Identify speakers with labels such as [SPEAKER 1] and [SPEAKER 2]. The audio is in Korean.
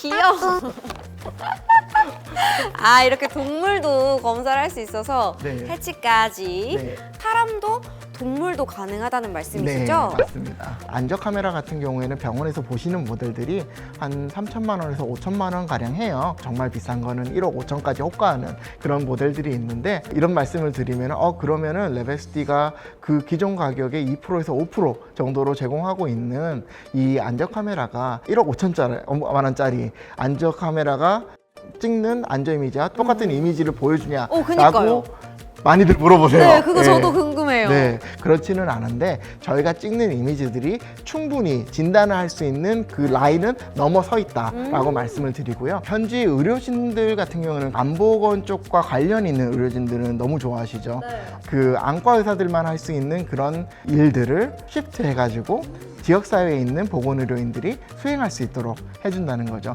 [SPEAKER 1] 귀여워. 아 이렇게 동물도 검사를 할 수 있어서
[SPEAKER 2] 네.
[SPEAKER 1] 해치까지
[SPEAKER 2] 네.
[SPEAKER 1] 사람도 동물도 가능하다는 말씀이시죠?
[SPEAKER 2] 네, 맞습니다. 안저 카메라 같은 경우에는 병원에서 보시는 모델들이 한 3천만 원에서 5천만 원 가량 해요. 정말 비싼 거는 1억 5천까지 호가하는 그런 모델들이 있는데 이런 말씀을 드리면 어 그러면은 레베스티가 그 기존 가격의 2%에서 5% 정도로 제공하고 있는 이 안저 카메라가 1억 5천짜리 만 원짜리 안저 카메라가 찍는 안저 이미지와 똑같은 이미지를 보여주냐라고
[SPEAKER 1] 오, 음. 그니까요.
[SPEAKER 2] 많이들 물어보세요.
[SPEAKER 1] 네, 그거
[SPEAKER 2] 예.
[SPEAKER 1] 저도 궁금해요.
[SPEAKER 2] 네, 그렇지는 않은데 저희가 찍는 이미지들이 충분히 진단을 할 수 있는 그 라인은 넘어서 있다라고 말씀을 드리고요. 현지 의료진들 같은 경우는 안보건 쪽과 관련 있는 의료진들은 너무 좋아하시죠. 그 안과 의사들만 할 수 있는 그런 일들을 시프트 해가지고 지역사회에 있는 보건의료인들이 수행할 수 있도록 해준다는 거죠.